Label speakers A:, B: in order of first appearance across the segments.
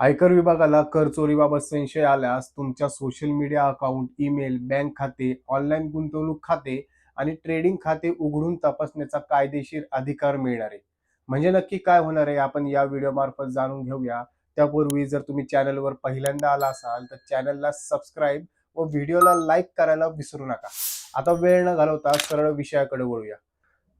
A: आयकर विभागाला कर चोरीबाबत संशय आल्यास तुमच्या social media account email bank खाते ऑनलाईन गुंतवणूक खाते आणि ट्रेडिंग खाते उघडून तपासण्याचा कायदेशीर अधिकार मिळणार आहे. म्हणजे नक्की काय होणार आहे आपण या व्हिडिओ मार्फत जाणून घेऊया. त्यापूर्वी जर तुम्ही चॅनलवर पहिल्यांदा आला असाल तर चॅनलला सबस्क्राईब व व्हिडिओला लाईक करायला विसरू नका. आता वेळ न घालवता सरळ विषयाकडे वळूया.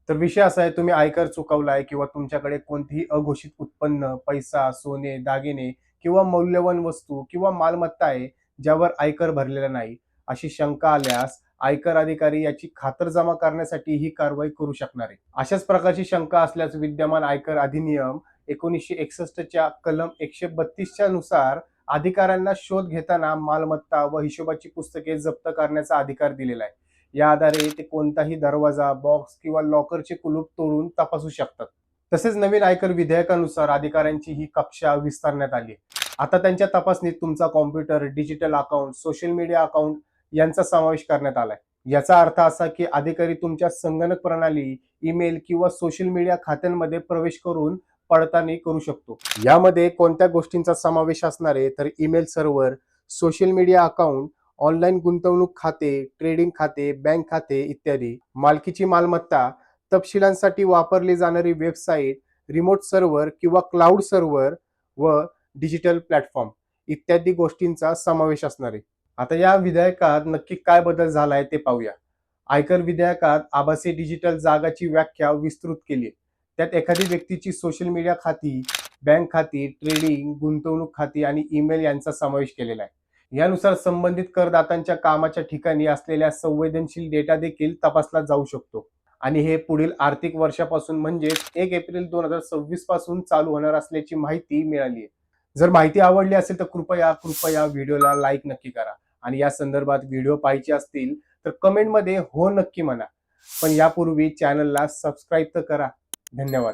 A: तर विषय असा आहे तुम्ही आयकर चुकवलाय किंवा तुमच्याकडे कोणतीही अघोषित उत्पन्न पैसा सोने दागिने किंवा मौल्यवान वस्तू किंवा मालमत्ता आहे ज्यावर आयकर भरलेला नाही अशी शंका आल्यास आयकर अधिकारी याची खातरजमा करण्यासाठी ही कारवाई करू शकणार आहे अशाच प्रकारची शंका असल्यास विद्यमान आयकर अधिनियम एकोणीसशे एकसष्टच्या कलम एकशे बत्तीसच्या नुसार अधिकाऱ्यांना शोध घेताना मालमत्ता व हिशोबाची पुस्तके जप्त करण्याचा अधिकार दिलेला आहे. या आधारे ते कोणताही दरवाजा बॉक्स किंवा लॉकरचे कुलूप तोडून तपासू शकतात. तसेच नवीन आयकर विधेयकानुसार अधिकाऱ्यांची ही कक्षा विस्तारण्यात आली. आता त्यांच्या तपासणीत तुमचा computer digital account social media account यांचा समावेश करण्यात आलाय. याचा अर्थ असा की अधिकारी तुमच्या संगणक प्रणाली ईमेल किंवा सोशल मीडिया खात्यांमध्ये प्रवेश करून पडताळणी करू शकतो. यामध्ये कोणत्या गोष्टींचा समावेश असणार आहे तर email server social media account online गुंतवणूक खाते ट्रेडिंग खाते बँक खाते इत्यादी. मालकीची मालमत्ता तपशिलांसाठी वापरली जाणारी वेबसाईट रिमोट सर्व्हर किंवा क्लाउड सर्व्हर व डिजिटल प्लॅटफॉर्म इत्यादी गोष्टींचा समावेश असणार आहे. आता या विधेयकात नक्की काय बदल झाला आहे ते पाहूया. आयकर विधेयकात आभासी डिजिटल जागाची व्याख्या विस्तृत केली आहे. त्यात एखादी व्यक्तीची सोशल मीडिया खाती बँक खाती ट्रेडिंग गुंतवणूक खाती आणि ईमेल यांचा समावेश केलेला आहे. यानुसार संबंधित करदात्यांच्या कामाच्या ठिकाणी असलेल्या संवेदनशील डेटा देखील तपासला जाऊ शकतो. आणि हे पुढील आर्थिक वर्षापासून म्हणजेच एक एप्रिल दोन हजार सव्वीसपासून चालू होणार असल्याची माहिती मिळाली आहे जर माहिती आवडली असेल तर कृपया कृपया व्हिडिओला लाईक नक्की करा. आणि या संदर्भात व्हिडिओ पाहिजे असतील तर कमेंटमध्ये हो नक्की म्हणा. पण यापूर्वी चॅनलला सबस्क्राईब तर करा. धन्यवाद.